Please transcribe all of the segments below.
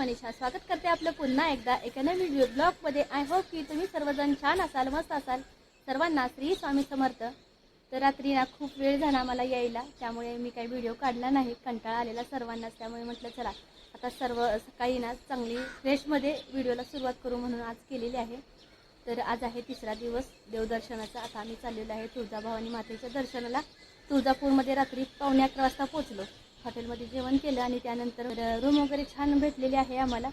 मनीषा. स्वागत करते आपलं पुन्हा एकदा एका नवीन व्हिडिओ ब्लॉगमध्ये. आय होप की तुम्ही सर्वजण छान असाल मस्त असाल. सर्वांना श्री स्वामी समर्थ. तर रात्री ना खूप वेळ झाला मला यायला त्यामुळे मी काही व्हिडिओ काढला नाही. कंटाळा आलेला सर्वांनाच त्यामुळे म्हटलं चला आता सर्व सकाळी ना चांगली फ्रेशमध्ये व्हिडिओला सुरुवात करू म्हणून आज केलेली आहे. तर आज आहे तिसरा दिवस देवदर्शनाचा. आता आम्ही चाललेलो आहे तुळजाभवानी मातेच्या दर्शनाला. तुळजापूरमध्ये रात्री पावणे अकरा वाजता पोचलो हॉटेलमध्ये जेवण केलं आणि त्यानंतर रूम वगैरे छान भेटलेली आहे आम्हाला.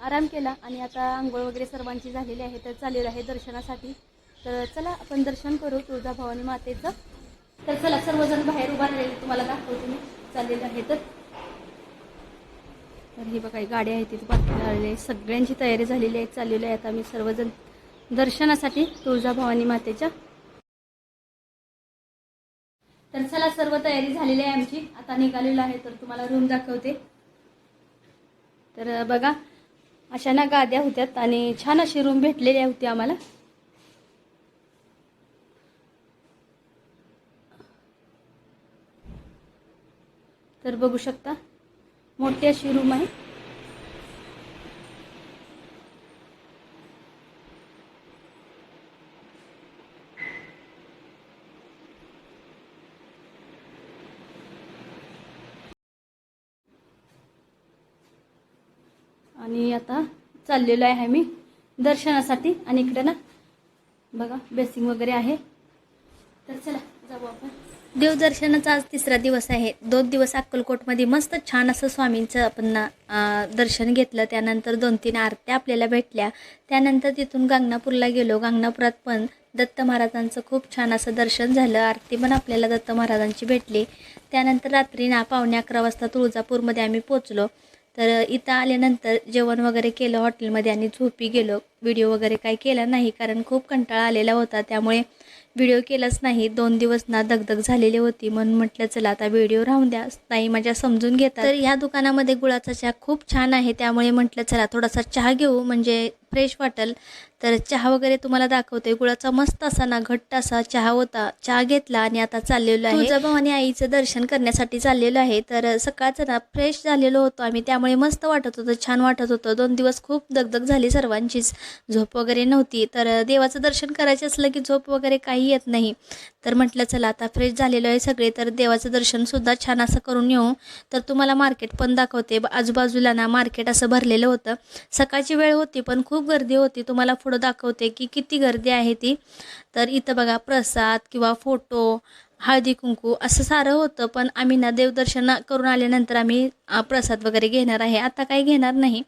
आराम केला आणि आता आंघोळ वगैरे सर्वांची झालेली आहे तर चालेल आहे दर्शनासाठी. तर चला आपण दर्शन करू तुळजाभवानी मातेचं. तर चला सर्वजण बाहेर उभा उभारलेले तुम्हाला दाखवते मी. चाललेलं आहे तर. तर ही बघा ही गाडी आहे तिथे पार्किंग सगळ्यांची तयारी झालेली आहे चाललेली आहे. आता आम्ही सर्वजण दर्शनासाठी तुळजाभवानी मातेच्या तर चला सर्व तयारी झालेली आहे आमची. आता निघालेलो आहे तर तुम्हाला रूम दाखवते. तर बघा अशा ना गाद्या होत्यात आणि छान अशी रूम भेटलेली होती आम्हाला. तर बघू शकता मोठी अशी रूम आहे. आणि आता चाललेलो आहे मी दर्शनासाठी. आणि इकडे ना बघा बेसिंग वगैरे आहे. तर चला जाऊ आपण. देवदर्शनाचा आज तिसरा दिवस आहे. दोन दिवस अक्कलकोटमध्ये मस्त छान असं स्वामींचं आपण दर्शन घेतलं. त्यानंतर दोन तीन आरत्या आपल्याला भेटल्या. त्यानंतर तिथून गांगणापूरला गेलो. गांगणापुरात पण दत्त महाराजांचं खूप छान असं दर्शन झालं. आरती पण आपल्याला दत्त महाराजांची भेटली. त्यानंतर रात्री ना पावणे अकरा वाजता तुळजापूरमध्ये आम्ही पोचलो. तर इथं आल्यानंतर जेवण वगैरे केलं हॉटेलमध्ये आणि झोपी गेलो. व्हिडिओ वगैरे काही केला नाही कारण खूप कंटाळा आलेला होता. त्यामुळे व्हिडिओ केलाच नाही. दोन दिवस ना दगदग झालेली होती. म्हणून म्हटलं चला आता व्हिडिओ राहून द्या. ताई माझ्या समजून घेतात. तर ह्या दुकानामध्ये गुळाचा चहा खूप छान आहे. त्यामुळे म्हटलं चला थोडासा चहा घेऊ. म्हणजे फ्रेश वाटेल. तर चहा वगैरे तुम्हाला दाखवते गुळाचा मस्त असा ना घट्ट असा चहा होता. चहा घेतला आणि आता चाललेलो आहे. तुळजाभवानी आईचं दर्शन करण्यासाठी चाललेलो आहे. तर सकाळचं ना फ्रेश झालेलो होतो आम्ही. त्यामुळे मस्त वाटत होतं छान वाटत होतं. दोन दिवस खूप दगदग झाली सर्वांचीच. झोप वगैरे नव्हती. तर देवाचं दर्शन करायचं असलं की झोप वगैरे काही येत नाही. तर म्हटलं चला आता फ्रेश झालेलो आहे सगळे. तर देवाचं दर्शनसुद्धा छान असं करून येऊ. तर तुम्हाला मार्केट पण दाखवते. आजूबाजूला ना मार्केट असं भरलेलं होतं. सकाळची वेळ होती पण खूप खूप गर्दी होती. तुम्हाला पुढं दाखवते की किती गर्दी आहे ती. तर इथं बघा प्रसाद किंवा फोटो हळदी कुंकू असं सारं होतं. पण आम्ही ना देवदर्शन करून आल्यानंतर आम्ही प्रसाद वगैरे घेणार आहे. आता काही घेणार नाही.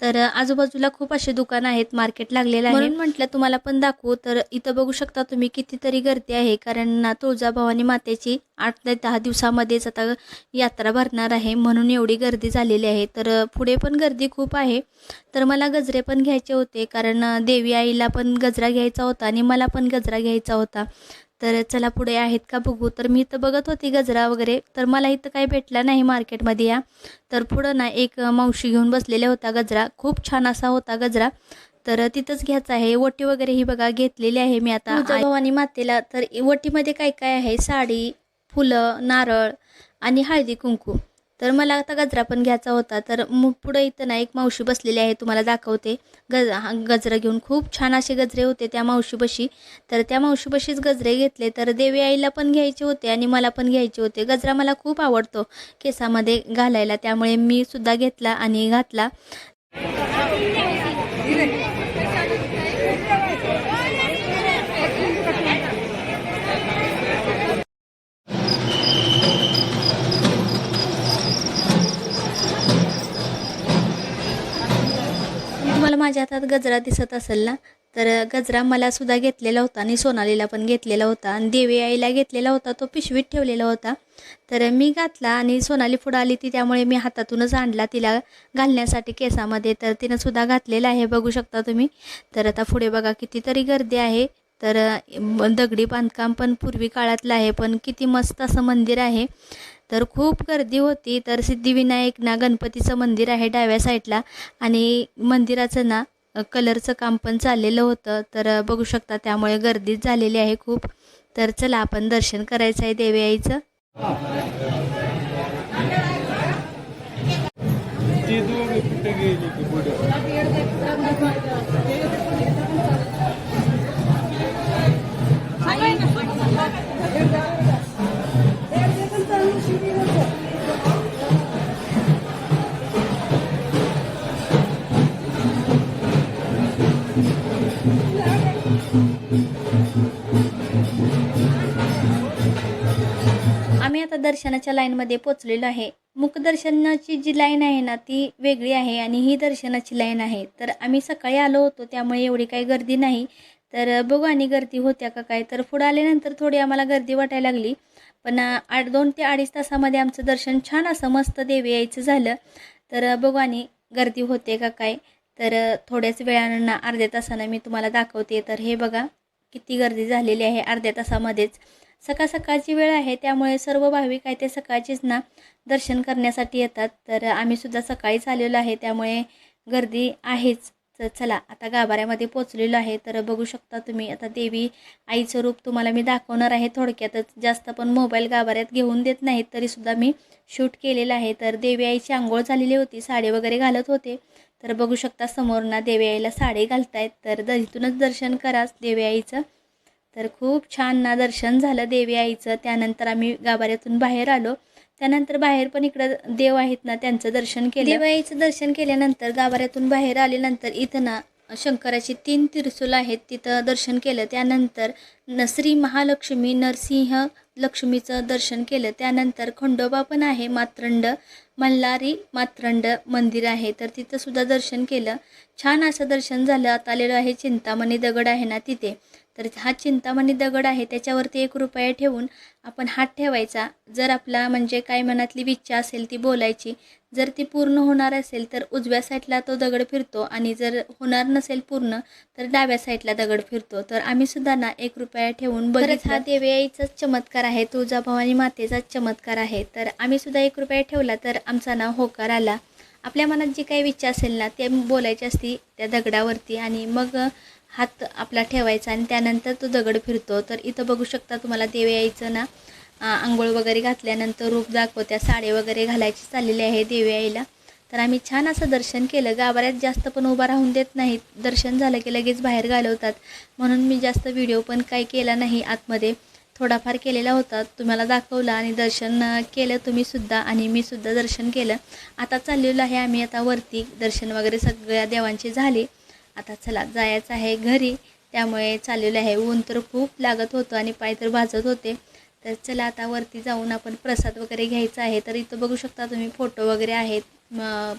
तर आजूबाजूला खूप असे दुकान आहेत मार्केट लागलेलं आहे. म्हणून म्हटलं तुम्हाला पण दाखवू. तर इथं बघू शकता तुम्ही कितीतरी गर्दी आहे. कारण तुळजाभवानी मातेची आठ ते दहा दिवसामध्येच आता यात्रा भरणार आहे. म्हणून एवढी गर्दी झालेली आहे. तर पुढे पण गर्दी खूप आहे. तर मला गजरे पण घ्यायचे होते. कारण देवी आईला पण गजरा घ्यायचा होता आणि मला पण गजरा घ्यायचा होता. तर चला पुढे आहेत का बघू. तर मी इथं बघत होती गजरा वगैरे. तर मला इथं काही भेटला नाही मार्केटमध्ये या. तर पुढं ना एक मावशी घेऊन बसलेल्या होता गजरा. खूप छान असा होता गजरा. तर तिथंच घ्यायचं आहे. वटी वगैरे ही बघा घेतलेली आहे मी आता. भवानी मातेला. तर वटीमध्ये काय काय आहे? साडी फुलं नारळ आणि हळदी कुंकू. तर मला आता गजरा पण घ्यायचा होता. तर मग पुढं इथं ना एक मावशी बसलेली आहे तुम्हाला दाखवते. गज हा गजरा घेऊन खूप छान असे गजरे होते त्या मावशीपाशी. तर त्या मावशीपाशीच गजरे घेतले तर देवी आईला पण घ्यायचे होते आणि मला पण घ्यायचे होते. गजरा मला खूप आवडतो केसामध्ये घालायला त्यामुळे मी सुद्धा घेतला आणि घातला. माझ्या हातात गजरा दिसत असेल ना तर गजरा मला सुद्धा घेतलेला होता आणि सोनालीला पण घेतलेला होता आणि देवी आईला घेतलेला होता तो पिशवीत ठेवलेला होता. तर मी घातला आणि सोनाली पुढं आली ती त्यामुळे मी हातातूनच आणला तिला घालण्यासाठी केसामध्ये. तर तिनं सुद्धा घातलेला आहे बघू शकता तुम्ही. तर आता पुढे बघा कितीतरी गर्दी आहे. तर दगडी बांधकाम पण पूर्वी काळातलं आहे पण किती मस्त असं मंदिर आहे. तर खूप गर्दी होती. तर सिद्धिविनायक ना गणपतीचं मंदिर आहे डाव्या साईडला. आणि मंदिराचं ना कलरचं काम पण चाललेलं होतं. तर बघू शकता त्यामुळे गर्दीच झालेली आहे खूप. तर चला आपण दर्शन करायचं आहे देवी आईचं. आम्ही आता दर्शनाच्या लाईनमध्ये पोचलेलो आहे. मुखदर्शनाची जी लाईन आहे ना ती वेगळी आहे आणि ही दर्शनाची लाईन आहे. तर आम्ही सकाळी आलो होतो त्यामुळे एवढी काही गर्दी नाही. तर बघू आणि गर्दी होत्या का काय. तर पुढं आल्यानंतर थोडी आम्हाला गर्दी वाटायला लागली. पण आठ दोन ते अडीच तासामध्ये आमचं दर्शन छान असं मस्त देवी यायचं झालं. तर बघू आणि गर्दी होते का काय. तर थोड्याच वेळानं अर्ध्या तासानं मी तुम्हाला दाखवते. तर हे बघा किती गर्दी झालेली आहे अर्ध्या तासामध्येच. सकाळ सकाळची वेळ आहे त्यामुळे सर्व भाविक आहे ते सकाळचीच ना दर्शन करण्यासाठी येतात. तर आम्ही सुद्धा सकाळीच आलेलो आहे त्यामुळे गर्दी आहेच. तर चला आता गाभाऱ्यामध्ये पोचलेलो आहे. तर बघू शकता तुम्ही आता देवी आईचं रूप तुम्हाला मी दाखवणार आहे. थोडक्यातच जास्त पण मोबाईल गाभाऱ्यात घेऊन देत नाहीत तरीसुद्धा मी शूट केलेलं आहे. तर देवी आईची आंघोळ झालेली होती साडी वगैरे घालत होते. तर बघू शकता समोर ना देवी आईला साडी घालतायत. तर दरीतूनच इथूनच दर्शन कराच देवी आईचं. तर खूप छान ना दर्शन झालं देवी आईचं. त्यानंतर आम्ही गाभाऱ्यातून बाहेर आलो. त्यानंतर बाहेर पण इकडं देव आहेत ना त्यांचं दर्शन केलं. देवाईचं दर्शन केल्यानंतर गाभाऱ्यातून बाहेर आल्यानंतर इथं ना शंकराची तीन तिरसूल आहेत तिथं दर्शन केलं. त्यानंतर न श्री महालक्ष्मी नरसिंह लक्ष्मीचं दर्शन केलं. त्यानंतर खंडोबा पण आहे मात्रंड मल्हारी मात्रंड मंदिर आहे. तर तिथं सुद्धा दर्शन केलं. छान असं दर्शन झालं. आता आलेलं आहे चिंतामणी दगड आहे ना तिथे. तर हा चिंतामणी दगड आहे त्याच्यावरती एक रुपया ठेवून आपण हात ठेवायचा. जर आपला म्हणजे काय मनातली इच्छा असेल ती बोलायची जर ती पूर्ण होणार असेल तर उजव्या साईडला तो दगड फिरतो आणि जर होणार नसेल पूर्ण तर डाव्या साईडला दगड फिरतो. तर आम्ही सुद्धा ना एक रुपया ठेवून बघित हा देवीआईचाच चमत्कार आहे तुळजाभवानी मातेचाच चमत्कार आहे. तर आम्ही सुद्धा एक रुपया ठेवला तर आमचा ना होकार आला. आपल्या मनात जी काही इच्छा असेल ना ते बोलायची असती त्या दगडावरती आणि मग हात आपला ठेवायचा आणि त्यानंतर तो दगड फिरतो. तर इथं बघू शकता तुम्हाला देवी आईचं ना आंघोळ वगैरे घातल्यानंतर रूप दाखवत्या साडे वगैरे घालायची चाललेली आहे देवी आईला. तर आम्ही छान असं दर्शन केलं. गाभाऱ्यात जास्त पण उभा राहून देत नाहीत. दर्शन झालं की लगेच बाहेर घालवतात. म्हणून मी जास्त व्हिडिओ पण काही केला नाही. आतमध्ये थोडाफार केलेला होता. तुम्हाला दाखवला आणि दर्शन केलं तुम्हीसुद्धा आणि मी सुद्धा दर्शन केलं. आता चाललेलो आहे आम्ही आता वरती. दर्शन वगैरे सगळ्या देवांचे झाले. आता चला जायचं आहे घरी. त्यामुळे चाललेलं आहे. ऊन तर खूप लागत होतं आणि पाय तर भाजत होते. तर चला आता वरती जाऊन आपण प्रसाद वगैरे घ्यायचा आहे. तर इथं बघू शकता तुम्ही फोटो वगैरे आहेत.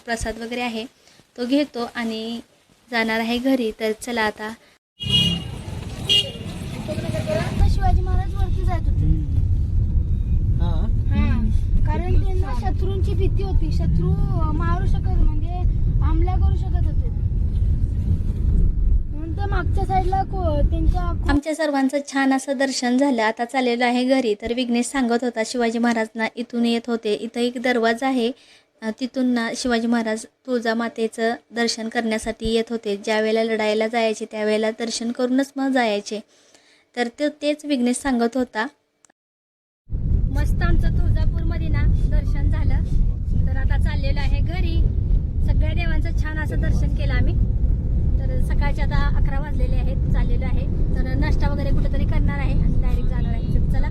प्रसाद वगैरे आहे. तो घेतो आणि जाणार आहे घरी. तर चला आता. आता शिवाजी महाराज वरती जात होते. हा. कारण त्यांना शत्रूंची भीती होती. शत्रू मारू शकत म्हणजे हमला करू शकत होते. म्हणून ते मागच्या साईडला को- त्यांच्या आमच्या सर्वांचं छान असं दर्शन झालं. आता चाललेलं आहे घरी. तर विघ्नेश सांगत होता शिवाजी महाराजना इथून येत होते. इथं एक दरवाजा आहे. अ, तिथून ना शिवाजी महाराज तुळजामातेचं दर्शन करण्यासाठी येत होते. ज्या वेळेला लढायला जायचे त्यावेळेला दर्शन करूनच मग जायचे. तर ते तेच विघ्नेश सांगत होता. मस्त आमचं तुळजापूरमध्ये ना दर्शन झालं. तर आता चाललेलं आहे घरी. सगळ्या देवांचं छान असं दर्शन केलं आम्ही. तर सकाळचे आता अकरा वाजलेले आहेत चाललेलं आहे. तर नाश्ता वगैरे कुठेतरी करणार आहे आणि डायरेक्ट जाणार आहे. तर चला.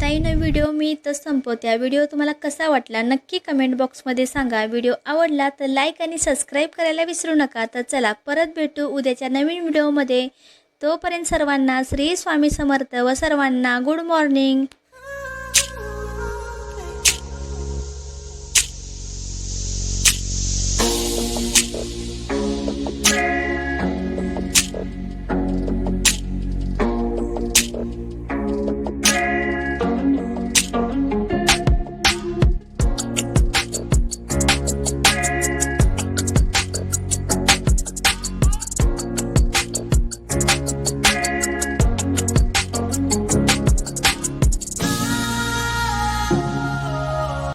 ताईनं व्हिडिओ मी इथंच हा व्हिडिओ तुम्हाला कसा वाटला नक्की कमेंट बॉक्समध्ये सांगा. व्हिडिओ आवडला तर लाईक आणि सबस्क्राईब करायला विसरू नका. तर चला परत भेटू उद्याच्या नवीन व्हिडिओमध्ये तोपर्यंत सर्वांना श्री स्वामी समर्थ व सर्वांना गुड मॉर्निंग